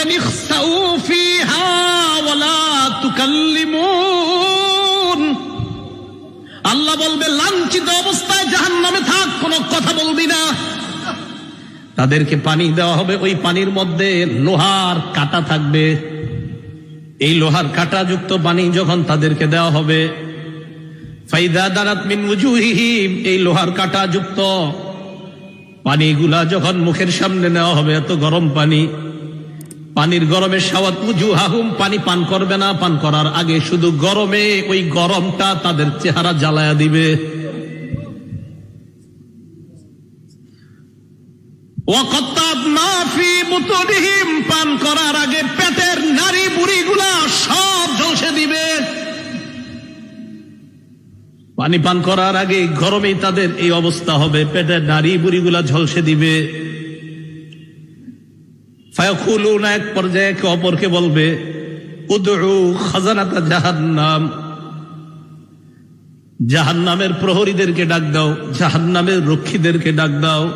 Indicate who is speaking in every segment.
Speaker 1: বলবেন আল্লাহ বলবে, লাঞ্ছিত অবস্থায় জাহান্নামে থাক, কোনো কথা বলবি না। তাদেরকে পানি দেওয়া হবে, ওই পানির মধ্যে লোহার কাটা থাকবে। এই লোহার কাটা যুক্ত পানি যখন তাদেরকে দেওয়া হবে, ফাইদা দারাত মিন উজুহিহিম, এই লোহার কাটা যুক্ত পানিগুলা যখন মুখের সামনে নেওয়া হবে, এত গরম পানি পানির গরমে সাওয়াত উজু হাহুম পানি পান করবে না, পান করার আগে শুধু গরমে ওই গরমটা তাদের চেহারা জ্বালায়া দিবে। পান করার আগে পেটের নারী বুড়িগুলা সব ঝলসে দিবে। পানি পান করার আগে গরমেই তাদের এই অবস্থা হবে, পেটের নারী বুড়িগুলা ঝলসে দিবে। ফায়াকুলুনা এক পর্যায়ে একে অপরকে বলবে, উদউ খাজানাতা জাহান্নাম। জাহান্নামের প্রহরীদেরকে ডাক দাও, জাহান্নামের রক্ষীদেরকে ডাক দাও।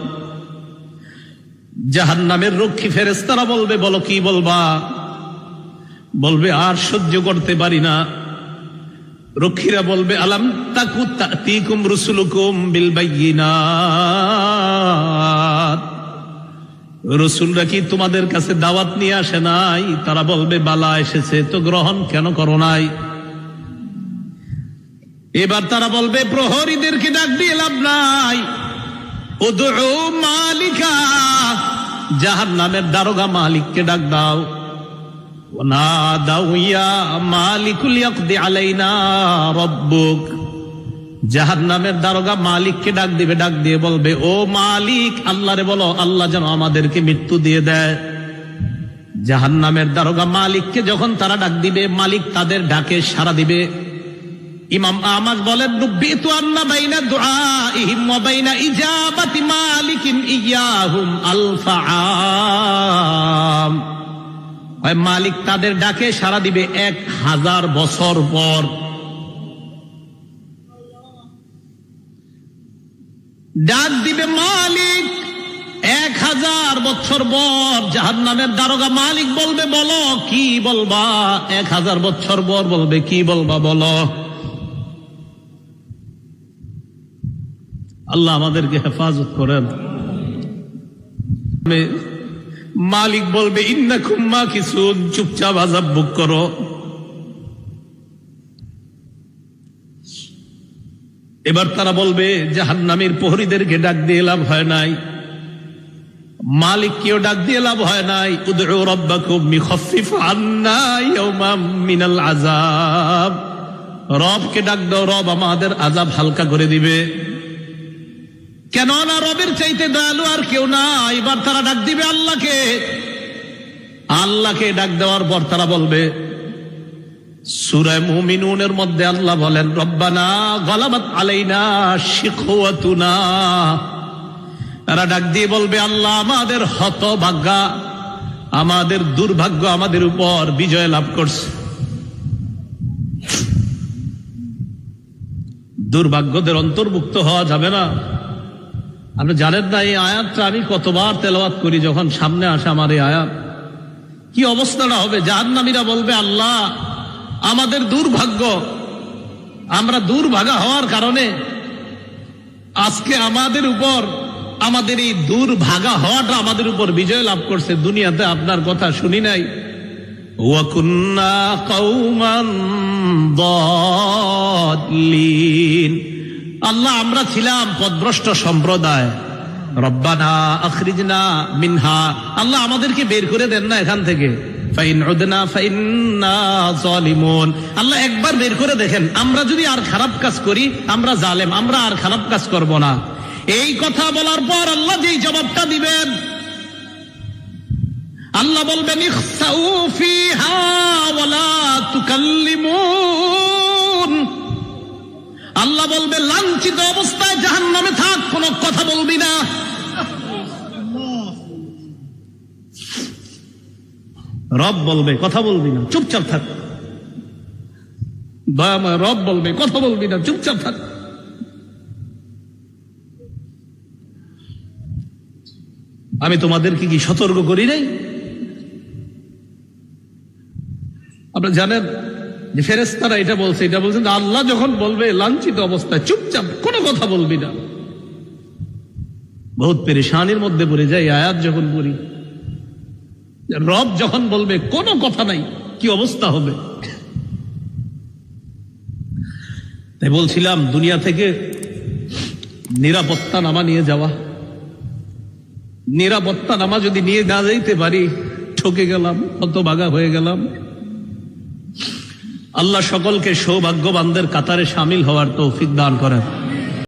Speaker 1: জাহান্নামের রক্ষী ফেরেস্তারা বলবে, বলো কি বলবা? বলবে, আর সহ্য করতে পারি না। রক্ষীরা বলবে, আলাম তাকু তাতিকুম রুসুলুকুম বিল বাইয়িনাত। রসুলরা কি তোমাদের কাছে দাওয়াত নিয়ে আসে নাই? তারা বলবে, বালা এসেছে, তো গ্রহণ কেন করো নাই? এবার তারা বলবে, প্রহরীদেরকে ডাক দিয়ে লাভ নাই। মালিকা জাহান নামের দারোগা মালিককে ডাক দাও। না দাও ইয়া মালিকুল আলাইনা রব্বুক। জাহান নামের দারোগা মালিককে ডাক দিবে, ডাক দিয়ে বলবে, ও মালিক, আল্লাহরে বলো, আল্লাহ যেন আমাদেরকে মৃত্যু দিয়ে দেয়। জাহান নামের দারোগা মালিককে যখন তারা ডাক দিবে, মালিক তাদের ডাকে সারা দিবে। ইমাম আহমদ বলেন, নুব্বিতু আন্না বাইনা দুআইহিম ওয়া বাইনা ইজাবাতি মালিকিন ইয়াহুম আলফা আম। মালিক তাদের ডাকে সারা দিবে এক হাজার বছর পর। ডাক দিবে মালিক, এক হাজার বছর পর জাহান নামের দারোগা মালিক বলবে, বলো, কি বলবা? এক হাজার বছর পর বলবে, কি বলবা, বলো? আল্লাহ আমাদেরকে হেফাজত করেন। মালিক বলবে ইন্না খুম্মা কিছু চুপচাপ আজাব বুক করো। এবার তারা বলবে, জাহান্নামের প্রহরীদেরকে ডাক দিয়ে লাভ হয় নাই। মালিক কেউ ডাক দিয়ে লাভ হয় নাই। উদউ রব্বাকুম আন্না মিনাল আযাব। রবকে ডাক দাও, রব আমাদের আজাব হালকা করে দিবে। কেন না রবের চাইতে দয়ালু আর কেউ না, এবার তারা ডাক দিবে আল্লাহকে। আল্লাহকে ডাক দেওয়ার পর তারা বলবে সুরায় মধ্যে আল্লাহ বলেন তারা ডাক দিয়ে বলবে, আল্লাহ আমাদের হতভাগ্যা, আমাদের দুর্ভাগ্য আমাদের উপর বিজয় লাভ করছে। দুর্ভাগ্যদের অন্তর্ভুক্ত হওয়া যাবে না। আপনি জানেন না, এই আয়াতটা আমি কতবার তেলাওয়াত করি যখন সামনে আসে আমার এই আয়াত। কি অবস্থাটা হবে? জাহান্নামীরা বলবে, আল্লাহ আমাদের দুর্ভাগ্য। আমরা দুর্ভাগা হওয়ার কারণে আজকে আমাদের উপর, আমাদের এই দুর্ভাগা হওয়াটা আমাদের উপর বিজয় লাভ করছে। দুনিয়াতে আপনার কথা শুনি নাই। আল্লাহ, আমরা ছিলাম পদভ্রষ্ট সম্প্রদায়। রব্বানা আখরিজনা মিনহা। আল্লাহ আমাদেরকে বের করে দেন না এখান থেকে। আল্লাহ একবার বের করে দেখেন, আমরা যদি আর খারাপ কাজ করি, আমরা জালেম, আমরা আর খারাপ কাজ করব না। এই কথা বলার পর আল্লাহ যেই জবাবটা দিবেন, আল্লাহ বলবেন আল্লাহ বলবে লাঞ্ছিত অবস্থায় জাহান নামে থাক, কোনো কথা বলবি না। রব বলবে, কথা বলবি না, চুপচাপ থাক। রব বলবে, কথা বলবি না, চুপচাপ থাক। আমি তোমাদেরকে কি সতর্ক করি নাই? আপনারা জানেন যে ফেরেস্তারা এটা বলছে, এটা বলছেন যে আল্লাহ যখন বলবে, লাঞ্ছিত অবস্থায় চুপচাপ কোনো কথা বলবি না। বহুত পেরেশানির মধ্যে পড়ে যায়, এই আয়াত যখন পড়ি রব যখন বলবে, কোনো কথা নাই, কি অবস্থা হবে? তাই বলছিলাম, দুনিয়া থেকে নিরাপত্তা নামা নিয়ে যাওয়া। নিরাপত্তা নামা যদি নিয়ে না যাইতে পারি, ঠকে গেলাম কত বাগা হয়ে গেলাম। আল্লাহ সকলকে সৌভাগ্যবানদের কাতারে সামিল হওয়ার তৌফিক দান করেন।